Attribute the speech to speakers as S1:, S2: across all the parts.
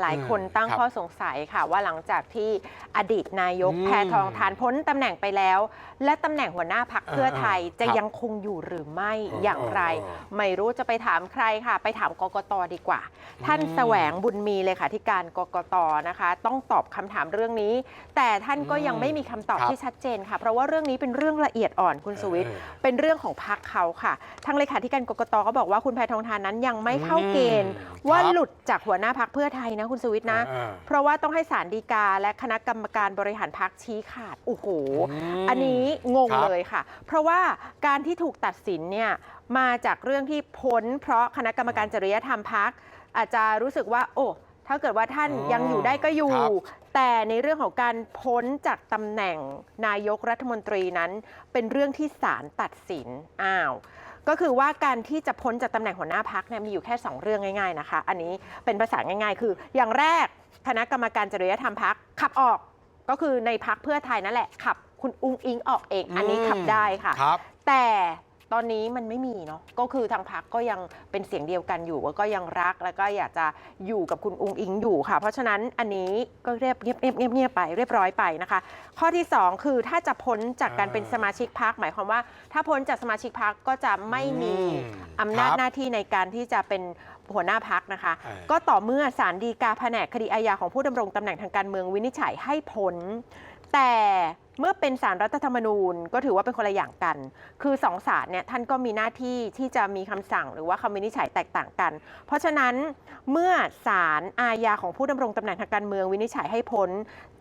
S1: หลายคนตั้ง
S2: ครับ
S1: ข้อสงสัยค่ะว่าหลังจากที่อดีตนายก
S2: อืม
S1: แพทองทานพ้นตำแหน่งไปแล้ว และตำแหน่งหัวหน้าพักเพื่อไทย
S2: เออ
S1: จะ
S2: ครับ
S1: ยังคงอยู่หรือไม่
S2: เออ
S1: อย่างไร
S2: เออเออ
S1: ไม่รู้จะไปถามใครค่ะ ไปถามกกตดีกว่า ท่านแสวงบุญมีเลยค่ะที่การกกตนะคะ ต้องตอบคำถามเรื่องนี้ แต่ท่านก็ยังไม่มีคำตอบ
S2: ครับ
S1: ที่ชัดเจนค่ะ เพราะว่าเรื่องนี้เป็นเรื่องละเอียดอ่อนคุณสุวิทย์
S2: เออ
S1: เป็นเรื่องของพักเขาค่ะทางเลขาธิการกกตก็บอกว่าคุณแพทองทานนั้นยังไม่เข้าเกณฑ์
S2: อืม
S1: ว่า
S2: ครับ
S1: หลุดจากหัวหน้าพักเพื่อไทยนะคุณสุวิทย์นะ
S2: อ่า
S1: เพราะว่าต้องให้สารดีกาและคณะกรรมการบริหารพักชี้ขาด โอ้โห
S2: ม
S1: อันนี้งง
S2: ครับ
S1: เลยค่ะ เพราะว่าการที่ถูกตัดสินเนี่ยมาจากเรื่องที่พ้น เพราะคณะกรรมการจริยธรรมพักอาจจะรู้สึกว่า โอ้ ถ้าเกิดว่าท่าน
S2: อ๋อ
S1: ยังอยู่ได้ก็อยู่
S2: ครับ
S1: แต่ในเรื่องของการพ้นจากตำแหน่งนายกรัฐมนตรีนั้น เป็นเรื่องที่ศาลตัดสิน อ้าว ก็คือว่าการที่จะพ้นจากตำแหน่งหัวหน้าพักเนี่ยมีอยู่แค่ 2 เรื่องง่ายๆนะคะ อันนี้เป็นภาษาง่ายๆ คือ อย่างแรกคณะกรรมการจริยธรรมพักขับออกก็คือในพักเพื่อไทยนั่นแหละขับ คุณอุ้งอิงออกเอง อันนี้ขับได้ค่ะ
S2: ครับ
S1: แต่ ตอนนี้มันไม่มีเนาะก็คือทางพักก็ยังเป็นเสียงเดียวกันอยู่ว่าก็ยังรักแล้วก็อยากจะอยู่กับคุณอุงอิงอยู่ค่ะ เพราะฉะนั้นอันนี้ก็เรียบเงียบเงียบเงียบเงียบไปเรียบร้อยไปนะคะ ข้อที่ 2 คือถ้าจะพ้นจากการ
S2: อ่า
S1: เป็นสมาชิกพักหมายความว่า ถ้าพ้นจากสมาชิกพักก็จะไม่มี
S2: อืม
S1: อำนาจ
S2: ครับ
S1: หน้าที่ในการที่จะเป็นหัวหน้าพักนะคะ
S2: เออ
S1: ก็ต่อเมื่อศาลฎีกาแผนกคดีอาญาของผู้ดำรงตำแหน่งทางการเมืองวินิจฉัยให้พ้นแต่ เมื่อเป็นสารรัฐธรรมนูญก็ถือว่าเป็นคนละอย่างกัน คือสองศาลเนี่ยท่านก็มีหน้าที่ที่จะมีคำสั่งหรือว่าคำวินิจฉัยแตกต่างกัน เพราะฉะนั้นเมื่อศาลอาญาของผู้ดำรงตำแหน่งทางการเมืองวินิจฉัยให้พ้น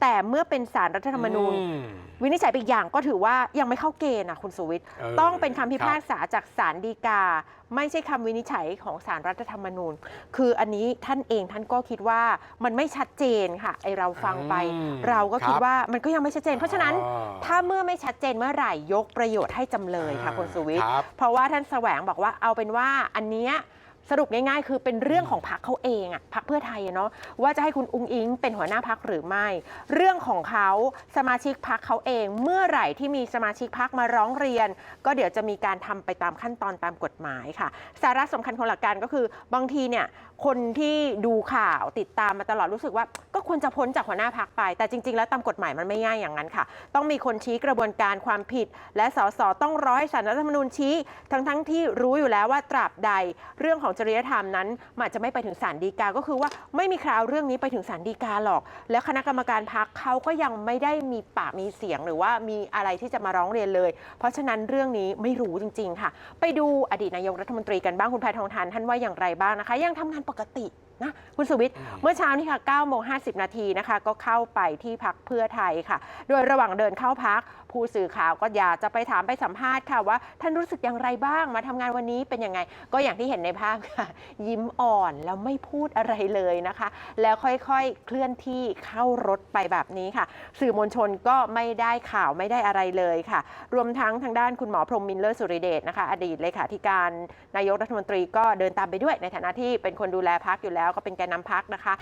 S1: แต่เมื่อเป็นสารรัฐธรรมนูญ
S2: อืม
S1: วินิจฉัยไปอีกอย่างก็ถือว่ายังไม่เข้าเกณฑ์นะคุณสุวิทย์
S2: เออ
S1: ต้องเป็นคำพิ
S2: ครับ
S1: พากษาจากศาลฎีกา ไม่ใช่คำวินิจฉัยของศาลรัฐธรรมนูญ คืออันนี้ท่านเองท่านก็คิดว่ามันไม่ชัดเจนค่ะไอเราฟังไป
S2: อืม
S1: เราก็คิด
S2: ครับ
S1: ว่ามันก็ยังไม่ชัดเจน เพราะฉะนั้น
S2: อ๋อ
S1: ถ้าเมื่อไม่ชัดเจนเมื่อไหร่ยกประโยชน์ให้จำเลยค่ะคุณสุวิทย์
S2: ครับ
S1: เพราะว่าท่านแสวงบอกว่าเอาเป็นว่าอันเนี้ย สรุปง่ายๆ คือเป็นเรื่องของพรรคเขาเองอะพรรคเพื่อไทยอะเนาะว่าจะให้คุณอุ้งอิงเป็นหัวหน้าพรรคหรือไม่ เรื่องของเขาสมาชิกพรรคเขาเอง เมื่อไหร่ที่มีสมาชิกพรรคมาร้องเรียน ก็เดี๋ยวจะมีการทำไปตามขั้นตอนตามกฎหมายค่ะ สาระสำคัญของหลักการก็คือบางทีเนี่ยคนที่ดูข่าวติดตามมาตลอดรู้สึกว่า ก็ควรจะพ้นจากหัวหน้าพักไป แต่จริง ๆ แล้วตามกฎหมายมันไม่ง่ายอย่างนั้นค่ะ ต้องมีคนชี้กระบวนการความผิด และสสต้องรอให้สารรัฐธรรมนูญชี้ ทั้งๆที่รู้อยู่แล้วว่าตราบใดเรื่องของจริยธรรมนั้นมันอาจจะไม่ไปถึงศาลฎีกา ก็คือว่าไม่มีคราวเรื่องนี้ไปถึงศาลฎีกาหรอก แล้วคณะกรรมการพักเขาก็ยังไม่ได้มีปากมีเสียงหรือว่ามีอะไรที่จะมาร้องเรียนเลย เพราะฉะนั้นเรื่องนี้ไม่รู้จริง ๆ ค่ะ ไปดูอดีตนายกรัฐมนตรีกันบ้างคุณแพทองทานท่านว่าอย่างไรบ้างนะคะ ยังทำงานปกติ นะคุณสุวิทย์
S2: อืม
S1: เมื่อเช้านี้ค่ะ9โมง50 นาทีนะคะ ก็เข้าไปที่พักเพื่อไทยค่ะ โดยระหว่างเดินเข้าพัก ผู้สื่อข่าวก็อยากจะไปถามไปสัมภาษณ์ค่ะว่า ท่านรู้สึกอย่างไรบ้างมาทำงานวันนี้เป็นยังไง ก็อย่างที่เห็นในภาพค่ะ ยิ้มอ่อนแล้วไม่พูดอะไรเลยนะคะ แล้วค่อยๆเคลื่อนที่เข้ารถไปแบบนี้ค่ะ สื่อมวลชนก็ไม่ได้ข่าวไม่ได้อะไรเลยค่ะ รวมทั้งทางด้านคุณหมอพรหมมินเลอร์สุริเดชนะคะ อดีตเลขาธิการนายกรัฐมนตรีก็เดินตามไปด้วยในฐานะที่เป็นคนดูแลพักอยู่แล้วแล้วก็เป็นแกนนำพักนะคะ